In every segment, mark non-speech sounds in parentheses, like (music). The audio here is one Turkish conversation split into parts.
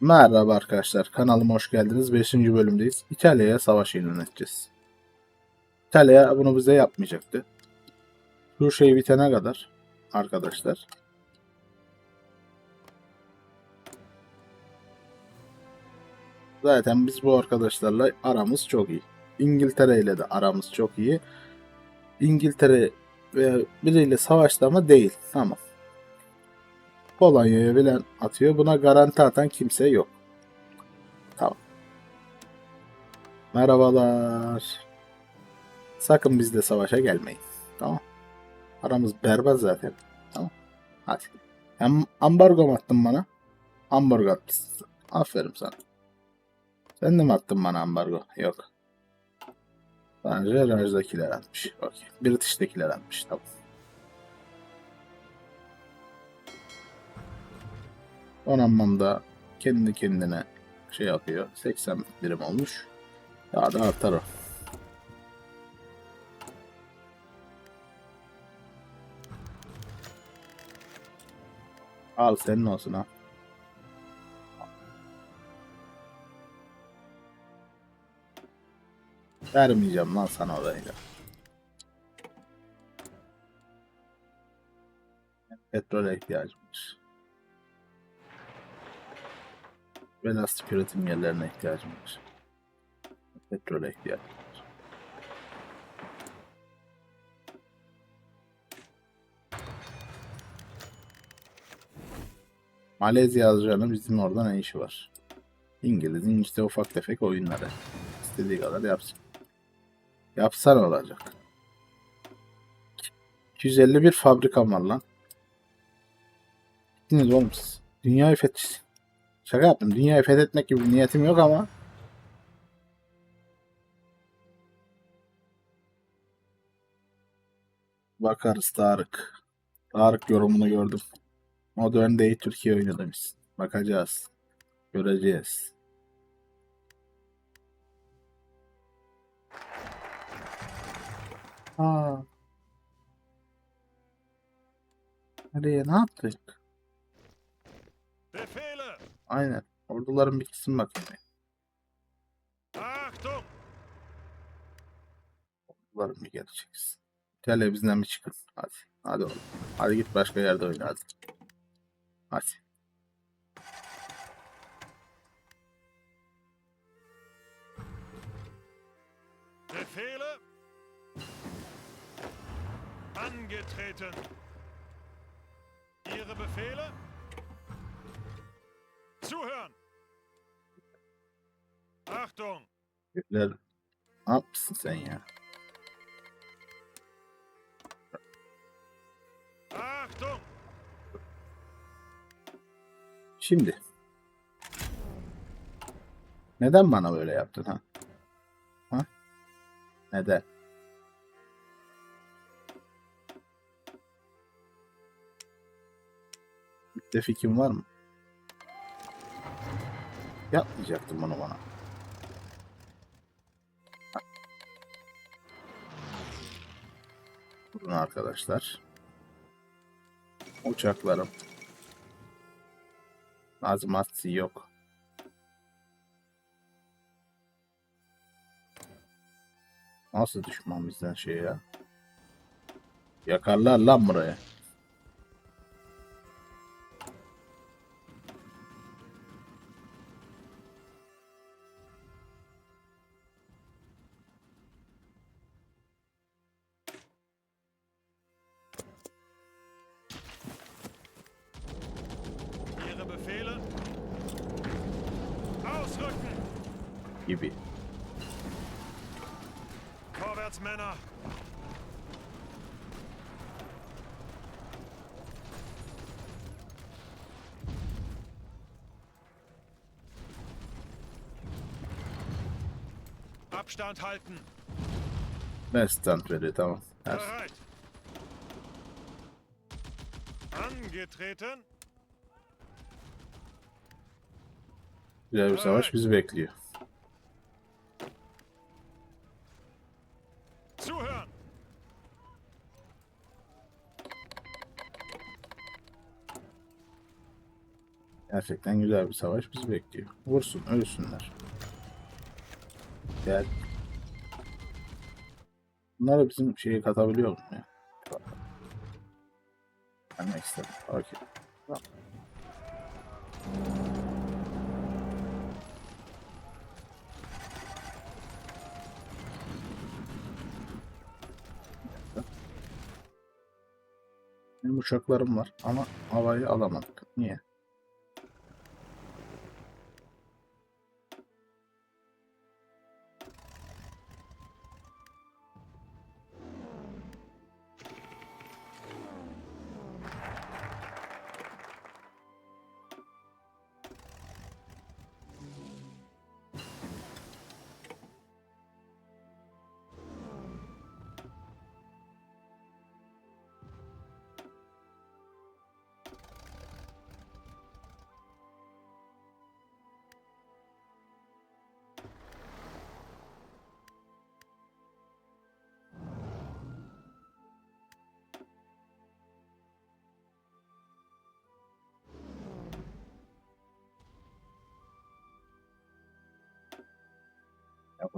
Merhaba arkadaşlar, kanalıma hoş geldiniz. 5. bölümdeyiz. İtalya'ya savaş ilan edeceğiz. İtalya bunu bize yapmayacaktı. Şu şey bitene kadar arkadaşlar. Zaten biz bu arkadaşlarla aramız çok iyi. İngiltere ile de aramız çok iyi. İngiltere ve biriyle savaşta mı değil. Tamam. Polonya'ya bilen atıyor. Buna garanti atan kimse yok. Tamam. Merhabalar. Sakın bizle savaşa gelmeyin. Tamam. Aramız berbat zaten. Tamam. Hadi. Hem ambargo mu attın bana? Ambargo atmışsın. Aferin sana. Sen de mi attın bana ambargo? Yok. Bence Raj'dakiler atmış. Okey. British'tekiler atmış. Tamam. Donanmamda kendi kendine şey yapıyor. 80 birim olmuş. Daha da artar o. Al senin olsun ha. Vermeyeceğim lan sana orayı da. Petrole ihtiyacım. Ve lastik üretim yerlerine ihtiyacım var. Petrole ihtiyacım var. Malezya ajanı bizim orada ne işi var? İngiliz'in işte ufak tefek oyunları. İstediği kadar yapsın. Yapsan olacak. 251 fabrikam var lan. Gittiniz oğlum siz. Dünyayı fethisin. Şaka yaptım. Dünyayı fethetmek gibi bir niyetim yok ama. Bakarız Tarık. Tarık yorumunu gördüm. Modern Day Türkiye oyunu demiş. Bakacağız. Göreceğiz. Aa. Nereye ne yaptık? Aynen. Orduların bir kısmı bakayım. Orduların bir geleceksin. İtalya bizden bir çıkın. Hadi. Hadi oğlum. Hadi git başka yerde oyna hadi. Hadi. Befehle! Angetreten! Ihre Befehle? Zuhören! Achtung! Ne yapmışsın sen ya? Achtung! Şimdi. Neden bana böyle yaptın ha? Ha? Neden? Müttefikin var mı? Yapmayacaktın bunu bana. Durun arkadaşlar. Uçaklarım. Nazmatsi yok. Nasıl düşman bizden şey ya? Yakarlar lan buraya. Gibi. Vorwärts, Männer! Abstand halten! Veriyor tamam. Her- Bereit! Angetreten! Güzel bir savaş bizi bekliyor. Zuhören! Gerçekten güzel bir savaş bizi bekliyor. Vursun, ölsünler. Gel. Bunları bizim şeye katabiliyor muyum ya? Gelmek istedim. Okey. Tamam. Uçaklarım var ama havayı alamadık. Niye?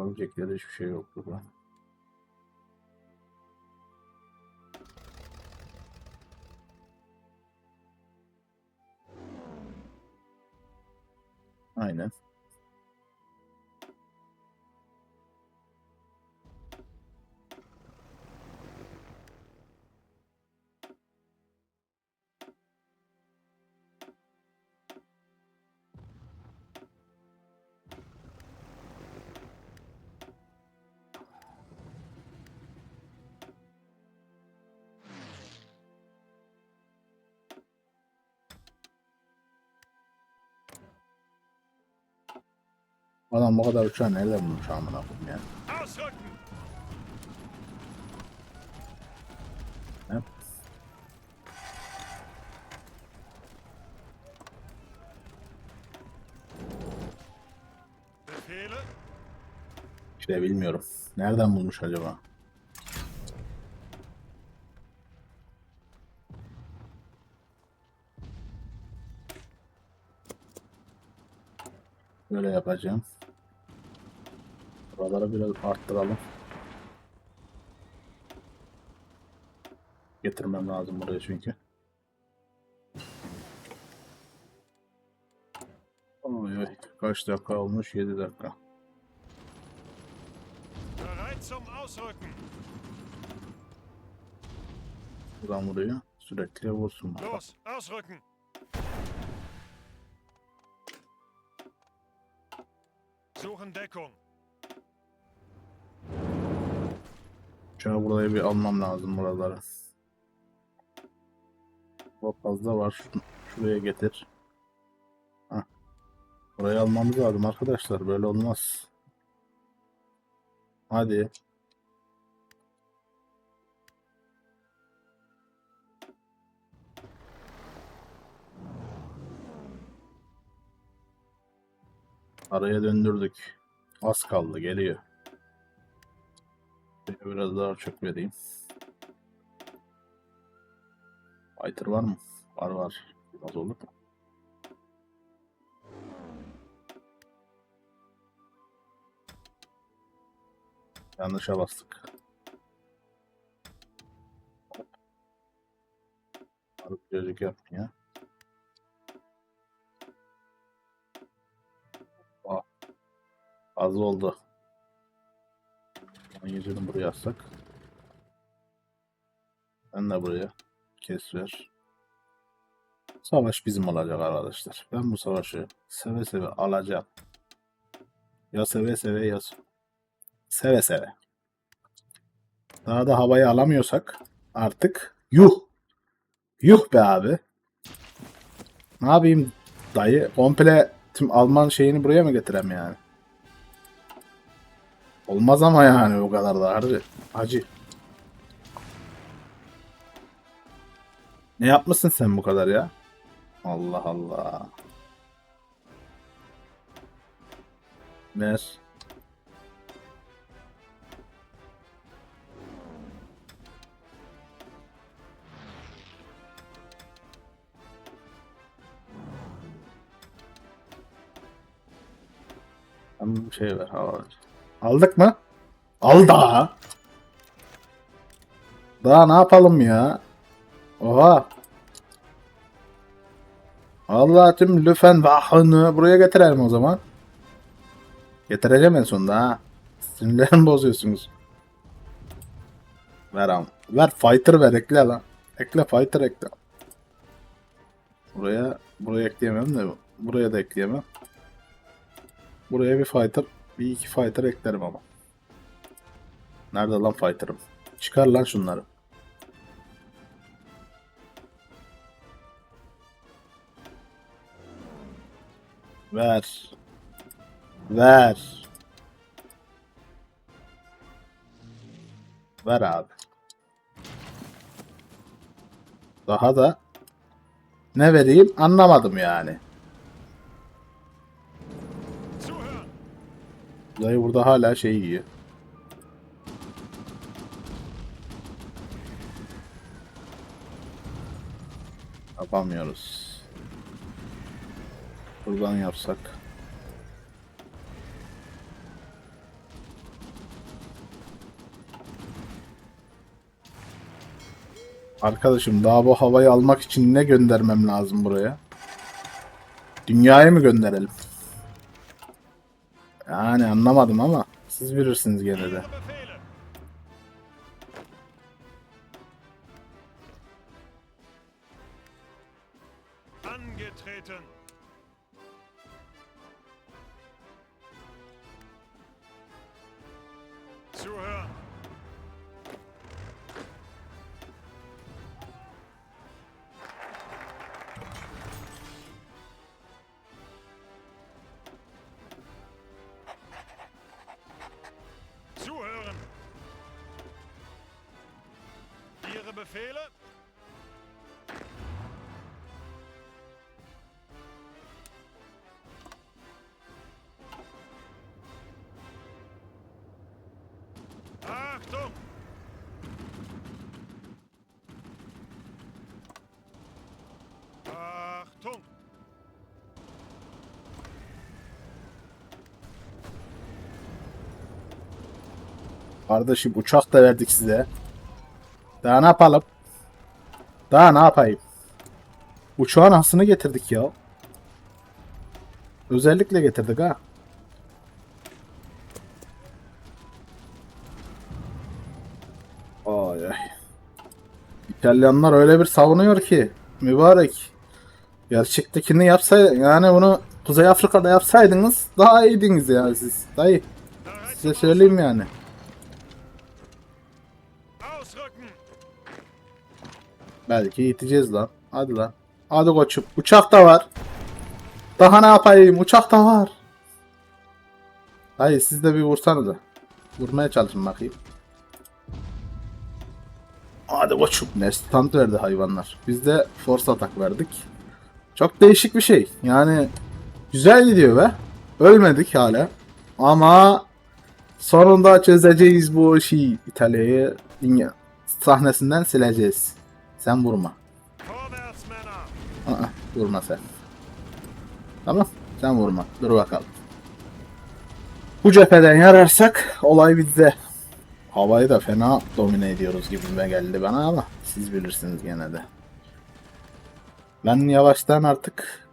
Yapabilecekleri hiçbir şey yok burada. Aynen. Adam bu kadar uçağı nereden bulmuş amına koyayım ya? Befehle? İşte bilmiyorum. Nereden bulmuş acaba? Böyle yapacağım. Buraları biraz arttıralım. Getirmem lazım buraya çünkü. Oy, oy. Kaç dakika olmuş? 7 dakika. Buradan buraya sürekli vursun. Los, ausrücken! Suchen Deckung. Uçağı buraya bir almam lazım buraları. Çok fazla var. Şunu- Şuraya getir. Hah. Burayı almamız lazım arkadaşlar. Böyle olmaz. Hadi. Araya döndürdük. Az kaldı. Geliyor. Biraz daha çok vereyim. Fighter var mı? Var var. Az olur mu? Yanlışa bastık. Arık gözlük yapmıyor. Aa, az oldu. Yüzünü buraya atsak. Ben de buraya. Kes ver. Savaş bizim olacak arkadaşlar. Ben bu savaşı seve seve alacağım. Ya seve seve ya seve seve. Daha da havayı alamıyorsak artık yuh. Yuh be abi. Ne yapayım dayı? Komple tüm Alman şeyini buraya mı getirem yani? Olmaz ama yani o kadar da harbi. Acı. Ne yapmışsın sen bu kadar ya? Allah Allah. Ver. Şey ver, hava ver. Al. Aldık mı? Al daha. Daha ne yapalım ya? Oha. Allah tüm lüfen vahını buraya getirelim o zaman. Getireceğim en sonunda ha. Sinirlerimi bozuyorsunuz. Ver am. Ver fighter ver ekle lan. Ekle fighter ekle. Buraya buraya ekleyemem de buraya da ekleyemem. Buraya bir fighter, bir iki fighter eklerim ama. Nerede lan fighter'ım? Çıkar lan şunları. Ver. Ver. Ver abi. Daha da ne vereyim anlamadım yani. Dayı burada hala şey yiyor. Yapamıyoruz. Buradan yapsak. Arkadaşım daha bu havayı almak için ne göndermem lazım buraya? Dünyaya mı gönderelim? Yani anlamadım ama siz bilirsiniz gene de. Angetreten! Befehle? Achtung! Achtung! Kardeşim uçak da verdik size. Daha ne yapalım? Daha ne yapayım? Uçağın aslını getirdik ya. Özellikle getirdik ha. Ay ay. İtalyanlar öyle bir savunuyor ki mübarek. Gerçektekini yapsay yani bunu Kuzey Afrika'da yapsaydınız daha iyiydiniz ya siz. Dayı size söyleyeyim yani. Belki yeteceğiz lan. Hadi lan. Hadi koçum. Uçak da var. Daha ne yapayım? Uçak da var. Hayır siz de bir vursanıza. Vurmaya çalışın bakayım. Hadi koçum. Ne stand verdi hayvanlar. Biz de force atak verdik. Çok değişik bir şey. Yani güzel gidiyor be. Ölmedik hala. Ama sonunda çözeceğiz bu işi. İtalya'yı dünya sahnesinden sileceğiz. Sen vurma. Aa, vurma sen. Tamam. Sen vurma. Dur bakalım. Bu cepheden yararsak olay bizde. Havayı da fena domine ediyoruz gibime geldi bana ama siz bilirsiniz gene de. Ben yavaştan artık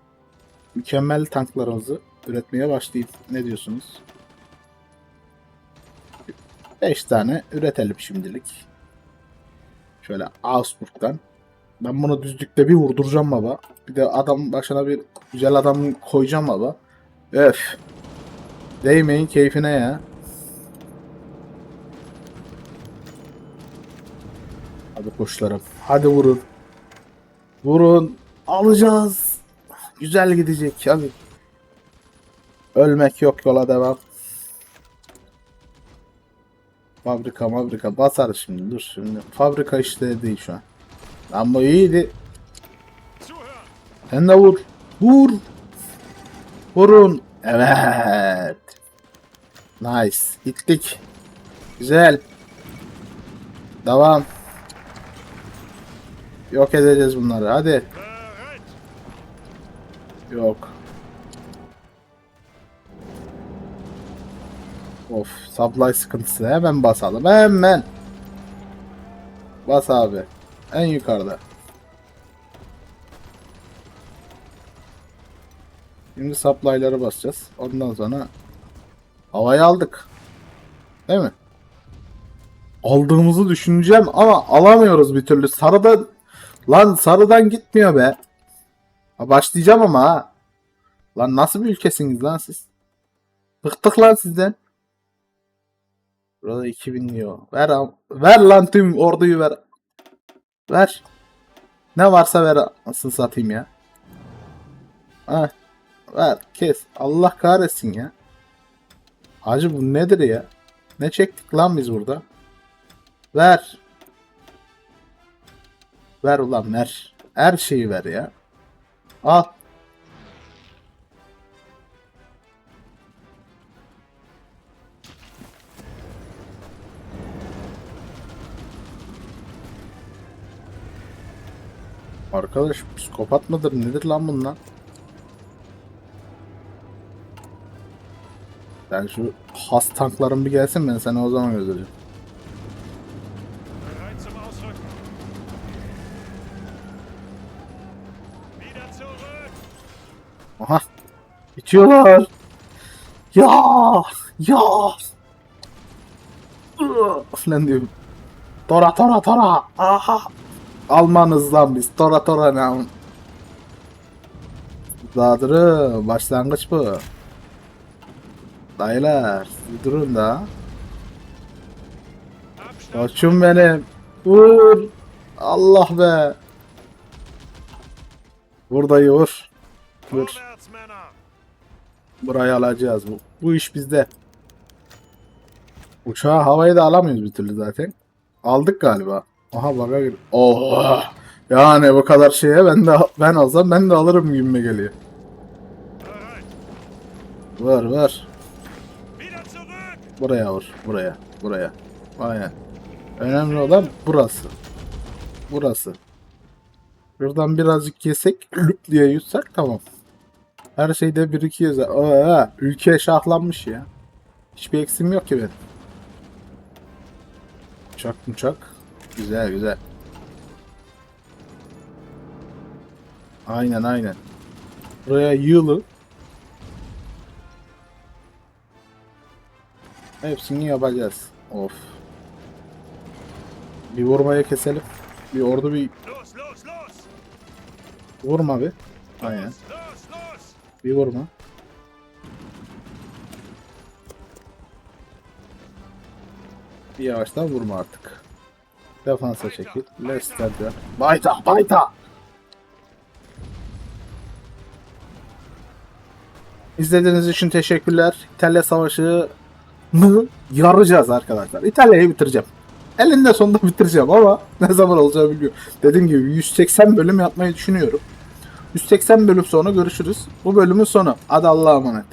mükemmel tanklarımızı üretmeye başlayayım. Ne diyorsunuz? 5 tane üretelim şimdilik. Şöyle Augsburg'dan. Ben bunu düzlükte bir vurduracağım baba. Bir de adam başına bir güzel adam koyacağım baba. Öf. Değmeyin keyfine ya. Hadi kuşlarım. Hadi vurun. Vurun. Alacağız. Güzel gidecek hadi. Ölmek yok yola devam. Fabrika fabrika basar şimdi dur şimdi. Fabrika işleri değil şu an. Ama iyiydi. Sen de vur. Vur. Vurun. Evet. Nice. Gittik. Güzel. Devam. Yok edeceğiz bunları. Hadi. Yok. Of supply sıkıntısı hemen basalım hemen. Bas abi. En yukarıda. Şimdi supply'ları basacağız. Ondan sonra havayı aldık. Değil mi? Aldığımızı düşüneceğim ama alamıyoruz bir türlü. Sarıda lan sarıdan gitmiyor be. Başlayacağım ama. Lan nasıl bir ülkesiniz lan siz? Bıktık lan sizden. Burada 2000 diyor. Ver, ver lan tüm orduyu ver. Ver. Ne varsa ver nasıl satayım ya. Ha. Ver kes. Allah kahretsin ya. Hacı bu nedir ya? Ne çektik lan biz burada? Ver. Ver ulan ver. Her şeyi ver ya. Al. Arkadaş psikopat mıdır nedir lan bunlar? Ben şu has tanklarım bir gelsin ben sana o zaman zurück. Aha. İçiyorlar. Ya. Ya. Falan diyorum. Tora tora tora. Aha. Almanız biz. Tora tora ne? Dağdırı. Başlangıç bu. Dayılar. Durun da. Koçum benim. Vur. Allah be. Vur. Vur. Vorwärts, Männer. Burayı alacağız. Bu, bu iş bizde. Uçağı havayı da alamıyoruz bir türlü zaten. Aldık galiba. Aha baka gir. Oh. Yani bu kadar şeye ben de ben alsam ben de alırım gibime geliyor. Vur vur. Buraya vur. Buraya. Buraya. Aynen. Önemli olan burası. Burası. Buradan birazcık yesek lüp diye yutsak tamam. Her şeyde birikiyor. zaten. Aa, ülke şahlanmış ya. Hiçbir eksim yok ki benim. Uçak uçak. Güzel güzel. Aynen aynen. Buraya yığılı. Hepsini yapacağız. Of. Bir vurmaya keselim. Bir ordu bir vurma bir. Aynen. Bir vurma. Bir yavaştan vurma artık. Defansa çekil. Leicester'de. Bayta, bayta. İzlediğiniz için teşekkürler. İtalya Savaşı'nı yaracağız arkadaşlar. İtalya'yı bitireceğim. Elinde sonunda bitireceğim ama (laughs) ne zaman olacağı bilmiyorum. Dediğim gibi 180 bölüm yapmayı düşünüyorum. 180 bölüm sonra görüşürüz. Bu bölümün sonu. Hadi Allah'a emanet.